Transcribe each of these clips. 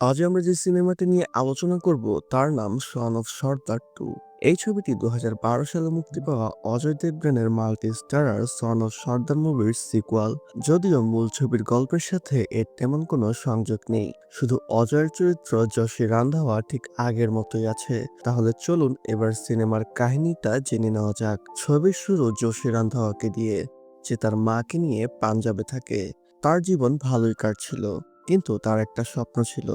আজ আমরা যে সিনেমাটি নিয়ে আলোচনা করব, তার নাম সন অফ সর্দার টু এই ছবিটি দু হাজার বারো সালে মুক্তি পাওয়া Ajay দেবগানের multi starrer son of Sardar মুভির সিকুয়াল যদিও মূল ছবির গল্পের সাথে এর তেমন কোনো সংযোগ নেই। শুধু অজয়ের চরিত্র যশী রান্ধাওয়া ঠিক আগের মতোই আছে। তাহলে চলুন এবার সিনেমার কাহিনীটা জেনে নেওয়া যাক। ছবির শুরু যশী রান্ধাওয়াকে দিয়ে, যে তার মাকে নিয়ে পাঞ্জাবে থাকে। তার জীবন ভালোই কাটছিল। কিন্তু তার একটা স্বপ্ন ছিল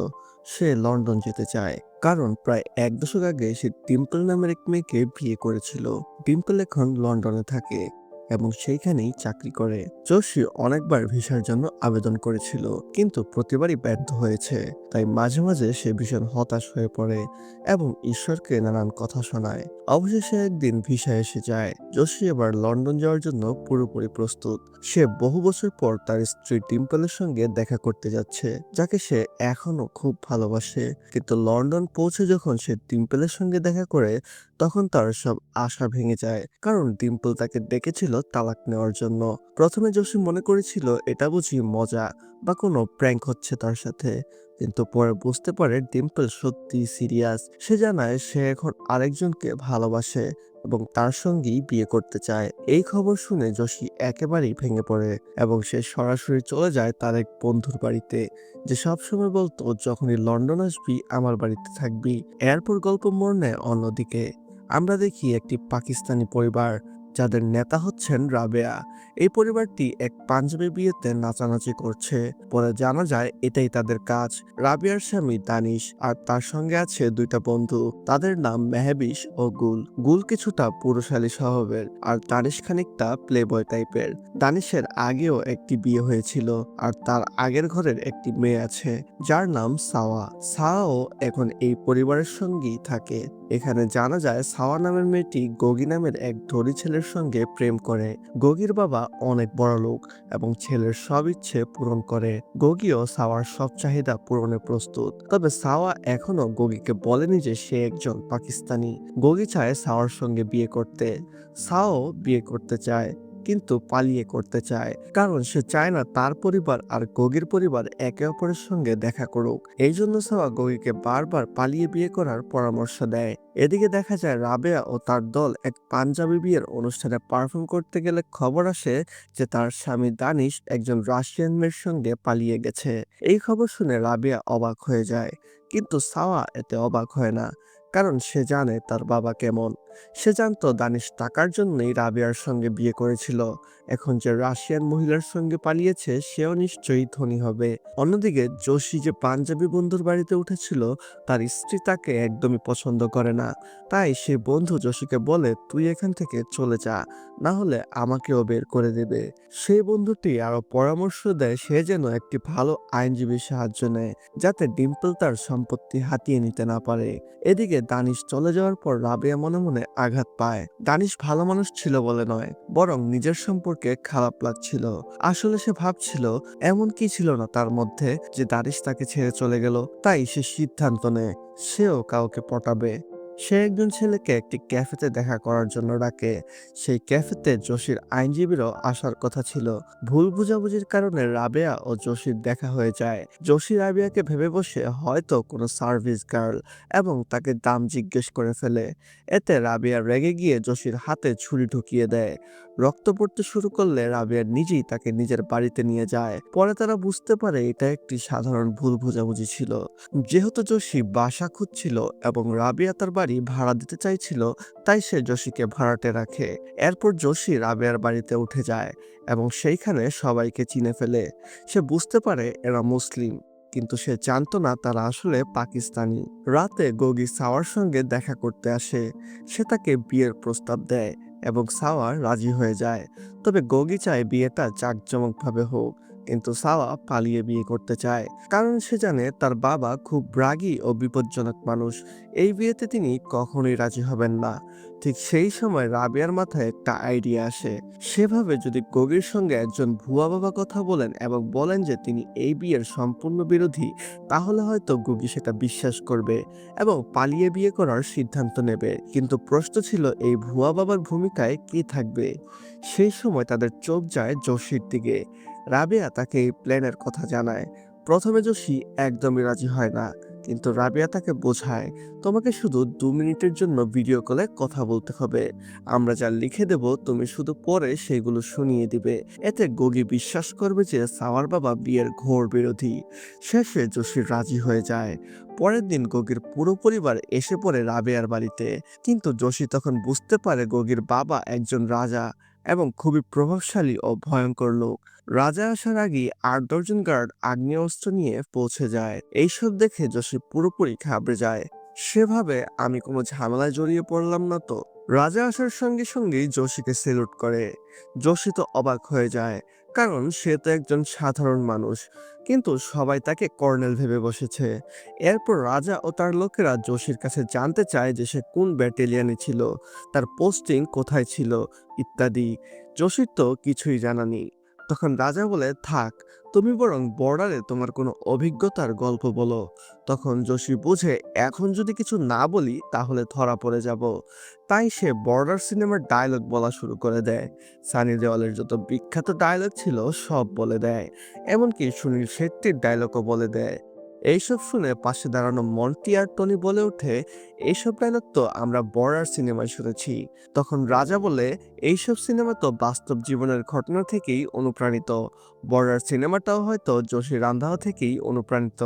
সে লন্ডন যেতে চায়। কারণ প্রায় এক দশক আগে সে ডিম্পল নামের এক মেয়েকে বিয়ে করেছিল। ডিম্পল এখন লন্ডনে থাকে। এবং সেইখানেই চাকরি করে। জোশী অনেকবার ভিসার জন্য আবেদন করেছিল, কিন্তু প্রতিবারই ব্যর্থ হয়েছে। তাই মাঝে মাঝে সে ভীষণ হতাশ হয়ে পড়ে এবং ঈশ্বরকে নানান কথা শোনায়। অবশেষে একদিন ভিসা এসে যায়। জোশী এবার লন্ডন যাওয়ার জন্য পুরোপুরি প্রস্তুত। সে বহু বছর পর তার স্ত্রী ডিম্পলের সঙ্গে দেখা করতে যাচ্ছে, যাকে সে এখনও খুব ভালোবাসে। কিন্তু লন্ডন পৌঁছে যখন সে ডিম্পলের সঙ্গে দেখা করে তখন তার সব আশা ভেঙে যায়। কারণ ডিম্পল তাকে ডেকেছিল তালাক নেওয়ার জন্য। প্রথমে জসিম মনে করেছিল, এটা বুঝি মজা বা কোনো প্র্যাঙ্ক হচ্ছে তার সাথে। কিন্তু পরে বুঝতে পারে ডিম্পল সত্যি সিরিয়াস সে জানায়, সে এখন আরেকজনকে ভালোবাসে এবং তার সঙ্গেই বিয়ে করতে চায়। এই খবর শুনে জসি একেবারেই ভেঙে পড়ে এবং সে সরাসরি চলে যায় তার এক বন্ধুর বাড়িতে, যে সবসময় বলতো, যখনই লন্ডন আসবি, আমার বাড়িতে থাকবি। এরপর গল্প মোড় নেয় অন্যদিকে। আমরা দেখি একটি পাকিস্তানি পরিবার, যাদের নেতা হচ্ছেন রাবেয়া। এই পরিবারটি এক পাঞ্জাবি বিয়েতে নাচানাচি করছে। পরে জানা যায় এটাই তাদের কাজ। রাবিয়ার স্বামী দানিশ আর তার সঙ্গে আছে দুইটা বন্ধু। তাদের নাম মেহবিশ ও গুল। গুল কিছুটা পুরুষালী স্বভাবের আর দানিশ খানিকটা প্লেবয় টাইপের। দানিশের আগেও একটি বিয়ে হয়েছিল আর তার আগের ঘরের একটি মেয়ে আছে, যার নাম সাওয়া। সাওয়াও এখন এই পরিবারের সঙ্গেই থাকে। এখানে জানা যায় সাওয়া নামের মেয়েটি গগি নামের এক ধনী ছেলের সঙ্গে প্রেম করে। গগির বাবা অনেক বড় লোক এবং ছেলের সব ইচ্ছে পূরণ করে। গগিও সাওয়ার সব চাহিদা পূরণে প্রস্তুত। তবে সাওয়া এখনও গগিকে বলেনি যে সে একজন পাকিস্তানি। গগি চায় সাওয়ার সঙ্গে বিয়ে করতে। সাও বিয়ে করতে চায়। কিন্তু পালিয়ে করতে চায়। কারণ সে চায় না তার পরিবার আর গগির পরিবার একে অপরের সঙ্গে দেখা করুক। এই জন্য সাওয়া গগিকে বারবার পালিয়ে বিয়ে করার পরামর্শ দেয়। এদিকে দেখা যায় রাবেয়া ও তার দল এক পাঞ্জাবি বিয়ের অনুষ্ঠানে পারফর্ম করতে গেলে খবর আসে যে তার স্বামী দানিশ একজন রাশিয়ান মেয়ের সঙ্গে পালিয়ে গেছে। এই খবর শুনে রাবেয়া অবাক হয়ে যায়। কিন্তু সাওয়া এতে অবাক হয় না, কারণ সে জানে তার বাবা কেমন। সে জানতো দানিশ টাকার জন্যই রাবিয়ার সঙ্গে বিয়ে করেছিল। এখন যে রাশিয়ান মহিলার সঙ্গে পালিয়েছে, সেও নিশ্চয়ই ধনী হবে। অন্যদিকে যোশী যে পাঞ্জাবি বন্ধুর বাড়িতে উঠেছিল, তার স্ত্রী তাকে একদমই পছন্দ করে না। তাই সে বন্ধু যোশীকে বলে, তুই এখান থেকে চলে যা, না হলে আমাকেও বের করে দেবে। সেই বন্ধুটি আরও পরামর্শ দেয়, সে যেন একটি ভালো আইনজীবীর সাহায্য নেয়, যাতে ডিম্পল তার সম্পত্তি হাতিয়ে নিতে না পারে। এদিকে দানিশ চলে যাওয়ার পর রাবিয়া মনে মনে আঘাত পায়। দানিশ ভালো মানুষ ছিল বলে নয়, বরং নিজের সম্পর্কে খারাপ লাগছিল। আসলে সে ভাবছিল, এমন কি ছিল না তার মধ্যে যে দানিশ তাকে ছেড়ে চলে গেল, তাই সে সিদ্ধান্ত নেয়, সেও কাউকে পটাবে। সে একজন ছেলেকে একটি ক্যাফেতে দেখা করার জন্য ডাকে। সেই ক্যাফেতে যোশীর আইনজীবীরও আসার কথা ছিল। ভুল বুঝাবুঝির কারণে রাবেয়া ও যোশীর দেখা হয়ে যায়। যোশী রাবিয়াকে ভেবে বসে হয়তো কোনো সার্ভিস গার্ল এবং তাকে দাম জিজ্ঞেস করে ফেলে। এতে রাবিয়া রেগে গিয়ে যোশীর হাতে ছুরি ঢুকিয়ে দেয়। রক্ত পড়তে শুরু করলে রাবিয়া নিজেই তাকে নিজের বাড়িতে নিয়ে যায়। পরে তারা বুঝতে পারে এটা একটি সাধারণ ভুল বুঝাবুঝি ছিল। যেহেতু জসি বাসা খুঁজছিল এবং রাবিয়া তার বাড়ি ভাড়া দিতে চাইছিল, তাই সে জসিকে ভাড়াটে রাখে। এরপর জসি রাবিয়ার বাড়িতে উঠে যায় এবং সেইখানে সবাইকে চিনে ফেলে। সে বুঝতে পারে এরা মুসলিম, কিন্তু সে জানতো না তারা আসলে পাকিস্তানি। রাতে গগি সাওয়ার সঙ্গে দেখা করতে আসে। সে তাকে বিয়ের প্রস্তাব দেয় এবং সাওয়ার রাজি হয়ে যায়। তবে গগি চায় বিয়েটা জাঁকজমকভাবে হোক। কিন্তু সাওয়া পালিয়ে বিয়ে করতে চায়। কারণ সে জানে তার বাবা খুব রাগী ও বিপজ্জনক মানুষ। এই বিয়েতে তিনি কখনোই রাজি হবেন না। ঠিক সেই সময় রাবিয়ার মাথায় একটা আইডিয়া আসে। সেভাবে যদি গগির সঙ্গে একজন ভুয়া বাবা কথা বলেন এবং বলেন যে তিনি এই বিয়ের সম্পূর্ণ বিরোধী, তাহলে হয়তো গগি সেটা বিশ্বাস করবে এবং পালিয়ে বিয়ে করার সিদ্ধান্ত নেবে। কিন্তু প্রশ্ন ছিল এই ভুয়া বাবার ভূমিকায় কি থাকবে? সেই সময় তাদের চোখ যায় জসির দিকে। রাবেয়া তাকে এই প্ল্যানের কথা জানায়। প্রথমে যোশী একদমই রাজি হয় না, কিন্তু রাবিয়া তাকে বোঝায়, তোমাকে শুধু দু মিনিটের জন্য ভিডিও কলে কথা বলতে হবে। আমরা যা লিখে দেব, তুমি শুধু পরে সেগুলো শুনিয়ে দিবে। এতে গগি বিশ্বাস করবে যে সাওয়ার বাবা বিয়ের ঘোর বিরোধী। শেষে যোশী রাজি হয়ে যায়। পরের দিন গগির পুরো পরিবার এসে পড়ে রাবেয়ার বাড়িতে। কিন্তু যোশী তখন বুঝতে পারে গগির বাবা একজন রাজা। এবং খুবই প্রভাবশালী ও ভয়ঙ্কর লোক। রাজা আসার আগেই আট দশজন গার্ড আগ্নেয়াস্ত্র নিয়ে পৌঁছে যায়। এইসব দেখে যশি পুরোপুরি খাবড়ে যায়। সেভাবে আমি কোনো ঝামেলায় জড়িয়ে পড়লাম না তো। রাজা আসার সঙ্গে সঙ্গেই যোশীকে সেলুট করে। যোশী তো অবাক হয়ে যায়। কারণ সে তো একজন সাধারণ মানুষ। কিন্তু সবাই তাকে কর্নেল ভেবে বসেছে। এরপর রাজা ও তার লোকেরা যোশীর কাছে জানতে চায় যে সে কোন ব্যাটেলিয়ানে ছিল, তার পোস্টিং কোথায় ছিল, ইত্যাদি। যোশীর তো কিছুই জানা নেই। তখন রাজা বলে, থাক, তুমি বরং বর্ডারে তোমার কোনো অভিজ্ঞতার গল্প বলো। তখন যোশী বুঝে, এখন যদি কিছু না বলি, তাহলে ধরা পড়ে যাব। তাই সে বর্ডার সিনেমার ডায়লগ বলা শুরু করে দেয়। সানি দেওয়ালের যত বিখ্যাত ডায়লগ ছিল, সব বলে দেয়। এমনকি সুনীল শেট্টির ডায়লগও বলে দেয়। এইসব শুনে পাশে দাঁড়ানো মন্টি আর টনি বলে ওঠে, এইসব ডায়লগ তো আমরা বর্ডার সিনেমায় শুনেছি। তখন রাজা বলে, এইসব সিনেমা তো বাস্তব জীবনের ঘটনা থেকেই অনুপ্রাণিত। বর্ডার সিনেমাটাও হয়তো যোশী রান্ধাও থেকেই অনুপ্রাণিত।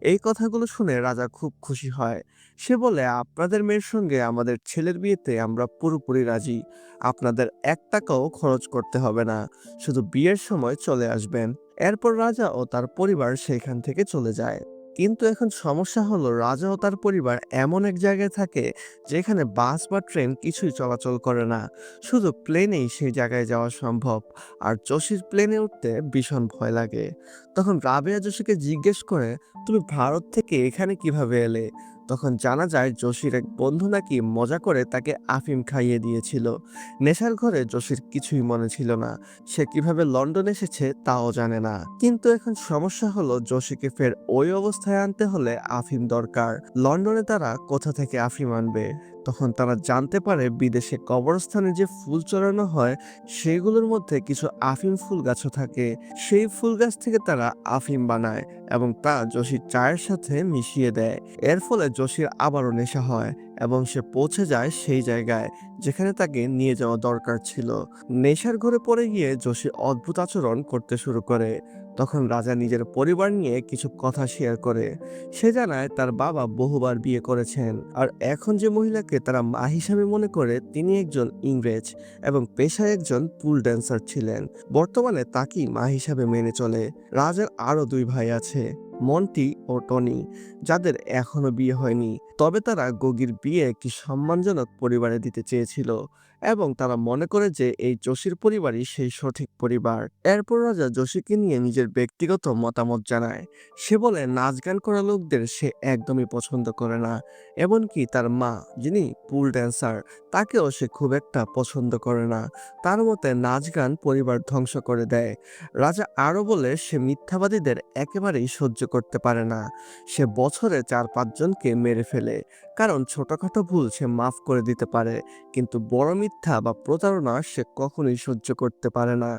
এই কথাগুলো শুনে রাজা খুব খুশি হয়। সে বলে, আপনাদের মেয়ের সঙ্গে আমাদের ছেলের বিয়েতে আমরা পুরোপুরি রাজি। আপনাদের এক টাকাও খরচ করতে হবে না। শুধু বিয়ের সময় চলে আসবেন। এরপর রাজা ও তার পরিবার সেখান থেকে চলে যায়। কিন্তু এখন সমস্যা হলো রাজা ও তার পরিবার এমন এক জায়গায় থাকে যেখানে বাস বা ট্রেন কিছুই চলাচল করে না। শুধু প্লেনেই সেই জায়গায় যাওয়া সম্ভব, আর যোশীর প্লেনে উঠতে ভীষণ ভয় লাগে। তখন রাবেয়া যোশীকে জিজ্ঞেস করে, তুমি ভারত থেকে এখানে কীভাবে এলে? তখন জানা যায় যোশীর এক বন্ধু নাকি মজা করে তাকে আফিম খাইয়ে দিয়েছিল। নেশার ঘরে যোশীর কিছুই মনে ছিল না। সে কীভাবে লন্ডন এসেছে তাও জানে না। কিন্তু এখন সমস্যা হলো যোশীকে ফের ওই অবস্থায় আনতে হলে আফিম দরকার। লন্ডনে তারা কোথা থেকে আফিম আনবে? তখন তারা জানতে পারে বিদেশে কবরস্থানে যে ফুল চড়ানো হয়, সেগুলোর মধ্যে কিছু আফিম ফুল গাছও থাকে। সেই ফুল গাছ থেকে তারা আফিম বানায় এবং তা যোশীর চায়ের সাথে মিশিয়ে দেয়। এর ফলে যোশীর আবারও নেশা হয় এবং সে পৌঁছে যায় সেই জায়গায় যেখানে তাকে নিয়ে যাওয়া দরকার ছিল। নেশার ঘরে পড়ে গিয়ে যোশী অদ্ভুত আচরণ করতে শুরু করে। তখন রাজা নিজের পরিবার নিয়ে কিছু কথা শেয়ার করে। সে জানায় তার বাবা বহুবার বিয়ে করেছেন। আর এখন যে মহিলাকে তারা মা হিসাবে মনে করে, তিনি একজন ইংরেজ এবং পেশায় একজন পুল ড্যান্সার ছিলেন। বর্তমানে তাকেই মা হিসাবে মেনে চলে। রাজার আরও দুই ভাই আছে, মন্টি ও টনি, যাদের এখনও বিয়ে হয়নি। তবে তারা গগির বিয়ে একটি সম্মানজনক পরিবারে দিতে চেয়েছিল। এবং তারা মনে করে যে এই যোশীর পরিবারই সেই সঠিক পরিবার। এরপর রাজা যোশীকে নিয়ে নিজের ব্যক্তিগত মতামত জানায়। সে বলে, নাচ গান করা লোকদের সে একদমই পছন্দ করে না। এমনকি তার মা, যিনি পুল ড্যান্সার, তাকেও সে খুব একটা পছন্দ করে না। তার মতে, নাচ গান পরিবার ধ্বংস করে দেয়। রাজা আরও বলে, সে মিথ্যাবাদীদের একেবারেই সহ্য করতে পারে না। সে বছরে চার পাঁচজনকে মেরে ফেলে। কারণ ছোটখাটো ভুল সে মাফ করে দিতে পারে। কিন্তু বড় মিথ্যা বা প্রতারণা সে কখনোই সহ্য করতে পারে না।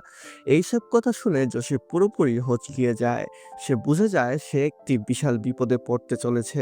এইসব কথা শুনে যোশী পুরোপুরি হচকিয়ে যায়। সে বুঝে যায় সে একটি বিশাল বিপদে পড়তে চলেছে।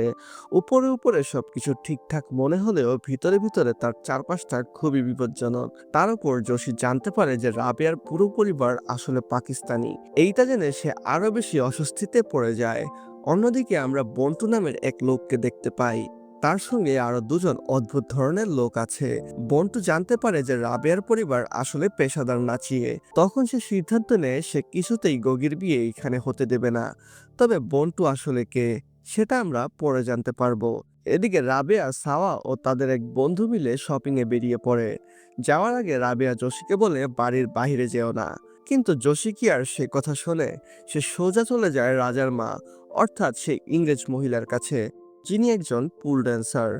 উপরে উপরে সবকিছু ঠিকঠাক মনে হলেও ভিতরে ভিতরে তার চারপাশটা খুবই বিপজ্জনক। তার উপর যোশী জানতে পারে যে রাবিয়ার পুরো পরিবার আসলে পাকিস্তানি। এইটা জেনে সে আরও বেশি অস্বস্তিতে পড়ে যায়। অন্যদিকে আমরা বন্টু নামের এক লোককে দেখতে পাই। তার সঙ্গে আরও দুজন অদ্ভুত ধরনের লোক আছে। বন্টু জানতে পারে যে রাবেয়ার পরিবার আসলে পেশাদার নাচিয়ে। তখন সে সিদ্ধান্ত নেয় সে কিছুতেই গগির বিয়ে এখানে হতে দেবে না। তবে বন্টু আসলে কে, সেটা আমরা পরে জানতে পারব। এদিকে রাবেয়া, সাওয়া ও তাদের এক বন্ধু মিলে শপিং এ বেরিয়ে পড়ে। যাওয়ার আগে রাবেয়া যোশীকে বলে, বাড়ির বাইরে যেও না। কিন্তু যোশী কি আর সে কথা শোনে? সে সোজা চলে যায় রাজার মা, অর্থাৎ সেই ইংরেজ মহিলার কাছে। যিনি একজন পুল ড্যান্সার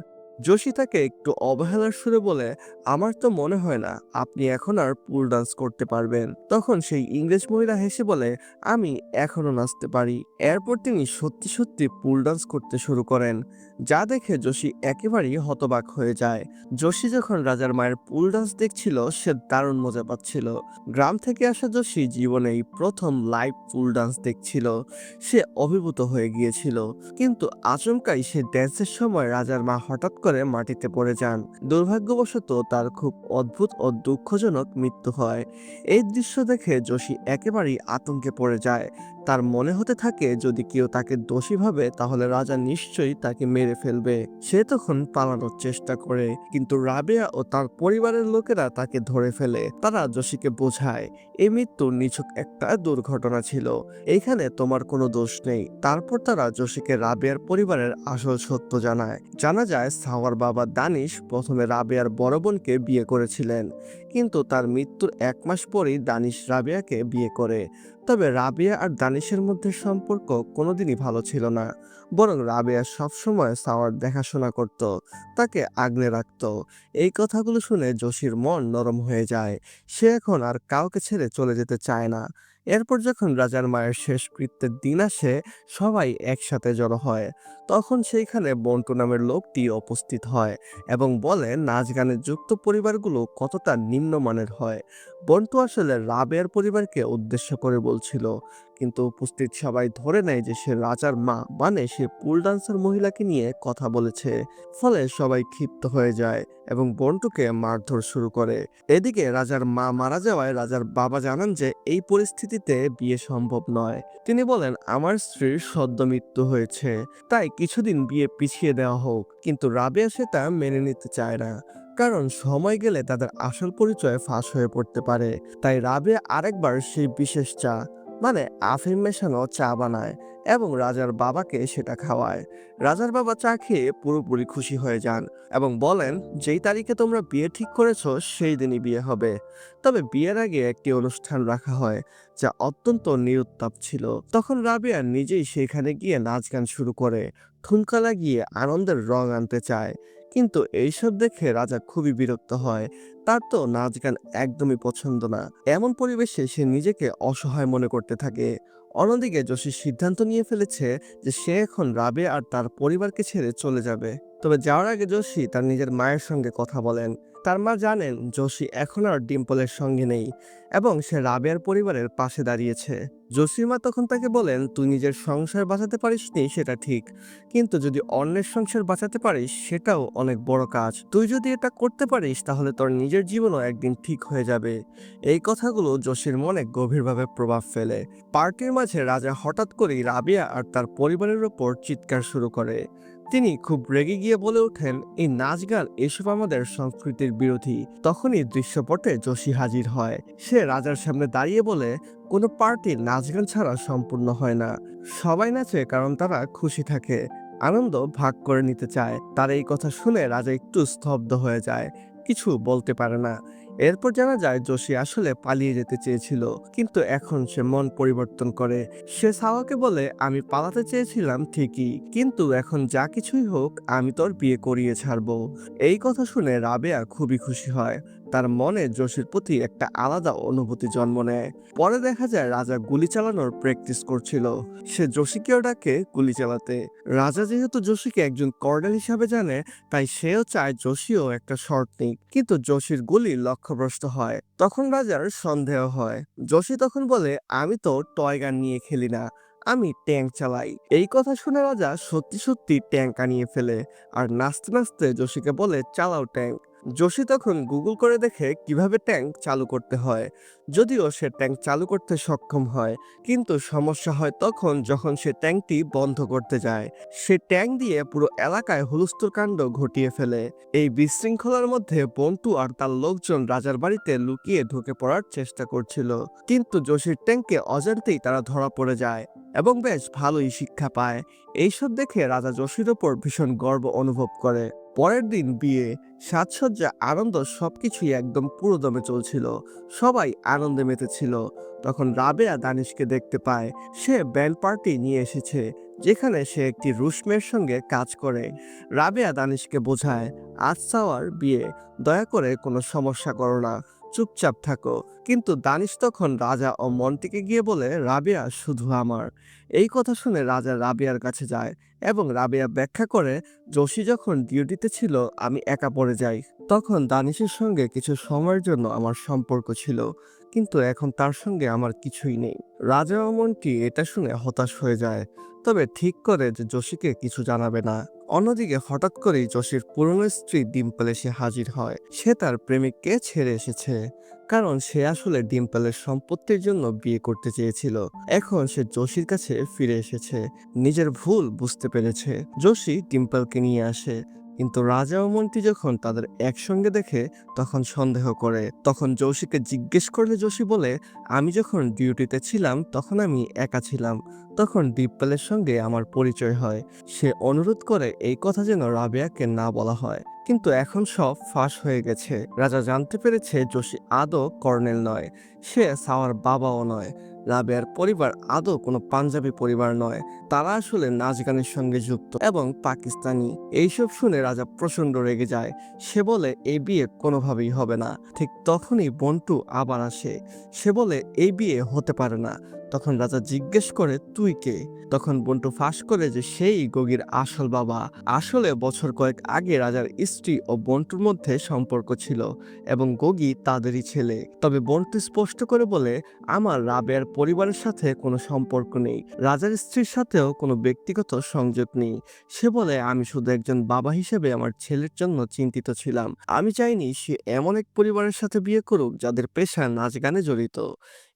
যোশী তাকে একটু অবহেলার সুরে বলে, আমার তো মনে হয় না আপনি এখন আর পুল ডান্স করতে পারবেন। তখন সেই ইংরেজ মহিলা হেসে বলে, আমি এখনও নাচতে পারি। এরপর তিনি সত্যি সত্যি পুল ডান্স করতে শুরু করেন। যা দেখে যোশী একেবারেই হতবাক হয়ে যায়। যোশী যখন রাজার মায়ের পুল ডান্স দেখছিল, সে দারুণ মজা পাচ্ছিল। গ্রাম থেকে আসা যোশী জীবনে এই প্রথম লাইভ পুল ডান্স দেখছিল। সে অভিভূত হয়ে গিয়েছিল। কিন্তু আচমকাই সে ড্যান্সের সময় রাজার মা হঠাৎ করে মাটিতে পড়ে যান। দুর্ভাগ্যবশত তার খুব অদ্ভুত ও দুঃখজনক মৃত্যু হয়। এই দৃশ্য দেখে যোশী একেবারেই আতঙ্কে পড়ে যায়। তার মনে হতে থাকে যদি কেউ তাকে দোষী ভাবে, তাহলে রাজা নিশ্চয়ই তাকে মেরে ফেলবে। সে তখন পালানোর চেষ্টা করে, কিন্তু রাবেয়া ও তার পরিবারের লোকেরা তাকে ধরে ফেলে। তারা যোশীকে বোঝায় এই মৃত্যু নিছক একটা দুর্ঘটনা ছিল। এইখানে তোমার কোনো দোষ নেই। তারপর তারা যোশীকে রাবেয়ার পরিবারের আসল সত্য জানায়। জানা যায়, সাওয়ার বাবা দানিশ প্রথমে রাবেয়ার বড় বোনকে বিয়ে করেছিলেন। কিন্তু তার মৃত্যুর এক মাস পরেই দানিশ রাবেয়াকে বিয়ে করে। তবে রাবিয়া আর দানিশের মধ্যে সম্পর্ক কোনোদিনই ভালো ছিল না। বরং রাবিয়া সবসময় সাওয়ার দেখাশোনা করত, তাকে আগলে রাখত। এই কথাগুলো শুনে যোশীর মন নরম হয়ে যায়। সে এখন আর কাউকে ছেড়ে চলে যেতে চায় না। এরপর যখন রাজার মায়ের শেষ কৃত্যের দিন আসে, সবাই একসাথে জড়ো হয়। তখন সেইখানে বন্টু নামের লোকটি উপস্থিত হয় এবং বলে নাচ গানে যুক্ত পরিবারগুলো কতটা নিম্নমানের হয়? বন্টু আসলে রাবেয়ার পরিবারকে উদ্দেশ্য করে বলছিল, কিন্তু উপস্থিত সবাই ধরে নেয় যে সে রাজার মা মানে সে পুল ডান্সার মহিলাকে নিয়ে কথা বলেছে, ফলে সবাই ক্ষিপ্ত হয়ে যায় এবং বন্টুকে মারধর শুরু করে। এদিকে রাজার মা মারা যাওয়ায় রাজার বাবা জানান যে, এই পরিস্থিতিতে বিয়ে সম্ভব নয়। তিনি বলেন, আমার স্ত্রীর সদ্য মৃত্যু হয়েছে, তাই কিছুদিন বিয়ে পিছিয়ে দেওয়া হোক, কিন্তু রাবেয়া তা মেনে নিতে চায় না। কারণ সময় গেলে তাদের আসল পরিচয় ফাঁস হয়ে পড়তে পারে। তাই রাবেয়া আরেকবার সেই বিশেষ চা মানে আফিম মেশানো চা বানায়। এবং রাজার বাবাকে সেটা খাওয়ায়। রাজার বাবা চা খেয়ে পুরোপুরি খুশি হয়ে যান এবং বলেন, যেই তারিখে তোমরা বিয়ে ঠিক করেছ, সেই দিনই বিয়ে হবে। তবে বিয়ের আগে একটি অনুষ্ঠান রাখা হয়, যা অত্যন্ত নিরুত্তাপ ছিল। তখন রাবিয়া নিজেই সেখানে গিয়ে নাচ গান শুরু করে ঠুনকা লাগিয়ে আনন্দের রং আনতে চায়। কিন্তু এইসব দেখে রাজা খুবই বিরক্ত হয়। তার তো নাচ গান একদমই পছন্দ না। এমন পরিবেশে সে নিজেকে অসহায় মনে করতে থাকে। অন্যদিকে যোশী সিদ্ধান্ত নিয়ে ফেলেছে যে সে এখন রাবে আর তার পরিবারকে ছেড়ে চলে যাবে। তবে যাওয়ার আগে যোশী তার নিজের মায়ের সঙ্গে কথা বলেন। তার মা জানেন যোশী এখন আর ডিম্পলের সঙ্গে নেই এবং সে রাবেয়ার পরিবারের পাশে দাঁড়িয়েছে। যোশীর মা তখন তাকে বলেন, তুই নিজের সংসার বাঁচাতে পারিস পারিসনি, সেটা ঠিক। কিন্তু যদি অন্যের সংসার বাঁচাতে পারিস, সেটাও অনেক বড় কাজ। তুই যদি এটা করতে পারিস, তাহলে তোর নিজের জীবনও একদিন ঠিক হয়ে যাবে। এই কথাগুলো যোশীর মনে গভীরভাবে প্রভাব ফেলে। পার্টির মাঝে রাজা হঠাৎ করেই রাবিয়া আর তার পরিবারের ওপর চিৎকার শুরু করে। তিনি খুব রেগে গিয়ে বলে ওঠেন, এই নাচ গান, এসব আমাদের সংস্কৃতির বিরোধী। তখনই দৃশ্যপটে যোশী হাজির হয়। সে রাজার সামনে দাঁড়িয়ে বলে, কোনো পার্টি নাচ গান ছাড়া সম্পূর্ণ হয় না। সবাই নাচে কারণ তারা খুশি থাকে। আনন্দ ভাগ করে নিতে চায়। তার এই কথা শুনে রাজা একটু স্তব্ধ হয়ে যায়। কিছু বলতে পারে না। এরপর জানা যায় যোশী আসলে পালিয়ে যেতে চেয়েছিল, কিন্তু এখন সে মন পরিবর্তন করে। সে সাওয়াকে বলে, আমি পালাতে চেয়েছিলাম ঠিকই, কিন্তু এখন যা কিছুই হোক, আমি তোর বিয়ে করিয়ে ছাড়বো। এই কথা শুনে রাবেয়া খুবই খুশি হয়। তার মনে যোশীর প্রতি একটা আলাদা অনুভূতি জন্ম নেয়। পরে দেখা যায় রাজা গুলি চালানোর প্র্যাকটিস করছিল। সে যোশীকেও ডাকে গুলি চালাতে। রাজা যেহেতু যোশীকে একজন কর্নেল হিসাবে জানে, তাই সেও চায় যোশীও একটা শর্ট নিক। কিন্তু যোশীর গুলি লক্ষ্যভ্রষ্ট হয়। তখন রাজার সন্দেহ হয়। যোশী তখন বলে, আমি তো টয় গান নিয়ে খেলি না। আমি ট্যাঙ্ক চালাই। এই কথা শুনে রাজা সত্যি সত্যি ট্যাঙ্ক আনিয়ে ফেলে। আর নাচতে নাচতে যোশীকে বলে, চালাও ট্যাঙ্ক যোশী তখন গুগল করে দেখে কীভাবে ট্যাঙ্ক চালু করতে হয়। যদিও সে ট্যাঙ্ক চালু করতে সক্ষম হয়, কিন্তু সমস্যা হয় তখন যখন সে ট্যাঙ্কটি বন্ধ করতে যায়। সে ট্যাঙ্ক দিয়ে পুরো এলাকায় হুলস্থুল কাণ্ড ঘটিয়ে ফেলে। এই বিশৃঙ্খলার মধ্যে বন্টু আর তার লোকজন রাজার বাড়িতে লুকিয়ে ঢুকে পড়ার চেষ্টা করছিল। কিন্তু যোশীর ট্যাঙ্কে অজান্তেই তারা ধরা পড়ে যায় এবং বেশ ভালোই শিক্ষা পায়। এইসব দেখে রাজা যোশীর ওপর ভীষণ গর্ব অনুভব করে। পরের দিন বিয়ে, সাজসজ্জা, আনন্দ সবকিছুই একদম পুরোদমে চলছিল। সবাই আনন্দে মেতেছিল। তখন রাবেয়া দানিশকে দেখতে পায়, সে ব্যান্ড পার্টি নিয়ে এসেছে, যেখানে সে একটি রুশমের সঙ্গে কাজ করে। রাবেয়া দানিশকে বোঝায়, আজ সাওয়ার বিয়ে, দয়া করে কোনো সমস্যা করো না। চুপচাপ থাকো। কিন্তু দানিশ তখন রাজা ও মন্টিকে গিয়ে বলে, রাবেয়া, শুধু আমার। এই কথা শুনে রাজা রাবেয়ার কাছে যায় এবং রাবেয়া ব্যাখ্যা করে যোশী যখন ডিউটিতে ছিল, আমি একা পড়ে যাই। তখন দানিশের সঙ্গে কিছু সময়ের জন্য আমার সম্পর্ক ছিল, কিন্তু এখন তার সঙ্গে আমার কিছুই নেই। রাজা ও মন্টি এটা শুনে হতাশ হয়ে যায়। তবে ঠিক করে যে যোশীকে কিছু জানাবে না। অন্যদিকে হঠাৎ করেই যশের পুরনো স্ত্রী ডিম্পল এসে হাজির হয়। সে তার প্রেমিককে ছেড়ে এসেছে, কারণ সে আসলে ডিম্পলের সম্পত্তির জন্য বিয়ে করতে চেয়েছিল। এখন সে যোশীর কাছে ফিরে এসেছে। নিজের ভুল বুঝতে পেরেছে। যোশী ডিম্পলকে নিয়ে আসে। কিন্তু রাজা ও মন্ত্রী যখন তাদের একসঙ্গে দেখে তখন সন্দেহ করে। তখন যোশীকে জিজ্ঞেস করলে যোশী বলে, আমি যখন ডিউটিতে ছিলাম, তখন আমি একা ছিলাম। তখন দীপপালের সঙ্গে আমার পরিচয় হয়। সে অনুরোধ করে এই কথা যেন রাবেয়াকে না বলা হয়। কিন্তু এখন সব ফাঁস হয়ে গেছে। রাজা জানতে পেরেছে যোশী আদৌ কর্নেল নয়। সে সাওয়ার বাবাও নয়। রাবেয়ার পরিবার আদৌ কোনো পাঞ্জাবি পরিবার নয়। তারা আসলে নাচ গানের সঙ্গে যুক্ত এবং পাকিস্তানি। এইসব শুনে রাজা প্রচণ্ড রেগে যায়। সে বলে, এই বিয়ে কোনোভাবেই হবে না। ঠিক তখনই বন্টু আবার আসে। সে বলে, এই বিয়ে হতে পারে না। তখন রাজা জিজ্ঞেস করে, তুই কে? তখন বন্টু ফাঁস করে যে, সেই গগির আসল বাবা। আসলে বছর কয়েক আগে রাজার স্ত্রী ও বন্টুর মধ্যে সম্পর্ক ছিল এবং গগি তাদেরই ছেলে। তবে বন্টু স্পষ্ট করে বলে, আমার রাবেয়ার পরিবারের সাথে কোনো সম্পর্ক নেই। রাজার স্ত্রীর সাথেও কোনো ব্যক্তিগত সংযোগ নেই। সে বলে, আমি শুধু একজন বাবা হিসেবে আমার ছেলের জন্য চিন্তিত ছিলাম। আমি চাইনি সে এমন এক পরিবারের সাথে বিয়ে করুক যাদের পেশা নাচ গানে জড়িত।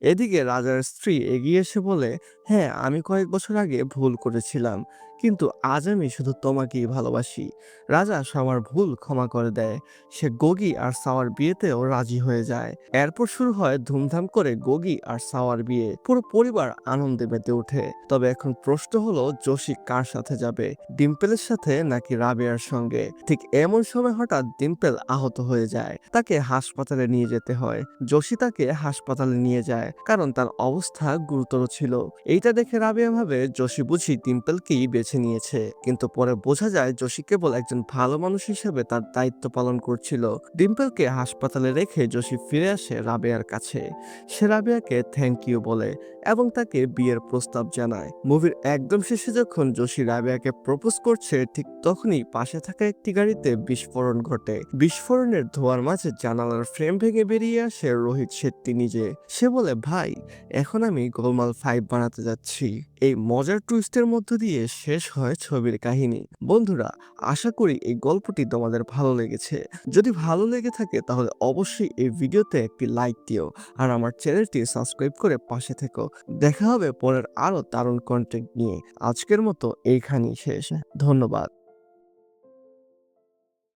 এদিকে রাজার স্ত্রী এগিয়ে এসে বলে হ্যাঁ আমি কয়েক বছর আগে ভুল করেছিলাম। কিন্তু আজ আমি শুধু তোমাকেই ভালোবাসি। রাজা সবার ভুল ক্ষমা করে দেয়। সে গগি আর সাওয়ার বিয়েতেও রাজি হয়ে যায়। এরপর শুরু হয় ধুমধাম করে গগি আর সাওয়ার বিয়ে। পুরো পরিবার আনন্দে মেতে ওঠে। তবে এখন প্রশ্ন হলো যোশী কার সাথে যাবে? ডিম্পেলের সাথে নাকি রাবেয়ার সঙ্গে? ঠিক এমন সময় হঠাৎ ডিম্পেল আহত হয়ে যায়। তাকে হাসপাতালে নিয়ে যেতে হয়। যোশী তাকে হাসপাতালে নিয়ে যায়, কারণ তার অবস্থা গুরুতর ছিল। এইটা দেখে রাবেয়া ভাবে যোশী বুঝি ডিম্পেলকেই বেছে নিয়েছে। কিন্তু পরে বোঝা যায় যোশী কেবল একজন ভালো মানুষ হিসেবে তার দায়িত্ব পালন করছিল। ডিম্পলকে হাসপাতালে রেখে যোশী ফিরে আসে রাবেয়ার কাছে। সে রাবেয়াকে থ্যাংক ইউ বলে। এবং তাকে বিয়ের প্রস্তাব জানায়। মুভির একদম শেষে যখন যোশী রাবেয়াকে প্রপোজ করছে, ঠিক তখনই পাশে থাকা একটি গাড়িতে বিস্ফোরণ ঘটে। বিস্ফোরণের ধোয়ার মাঝে জানালার ফ্রেম ভেঙে বেরিয়ে আসে রোহিত শেট্টি নিজে। সে বলে, ভাই, এখন আমি গোলমাল ফাইভ বানাতে যাচ্ছি। এই মজার টুইস্টের মধ্য দিয়ে শেষ হয় ছবির কাহিনী। বন্ধুরা, আশা করি এই গল্পটি তোমাদের ভালো লেগেছে। যদি ভালো লেগে থাকে, তাহলে অবশ্যই এই ভিডিওতে একটি লাইক দিও। আর আমার চ্যানেলটি সাবস্ক্রাইব করে পাশে থেকো। দেখা হবে পরের আরও দারুণ কন্টেন্ট নিয়ে। আজকের মতো এইখানেই শেষ। ধন্যবাদ।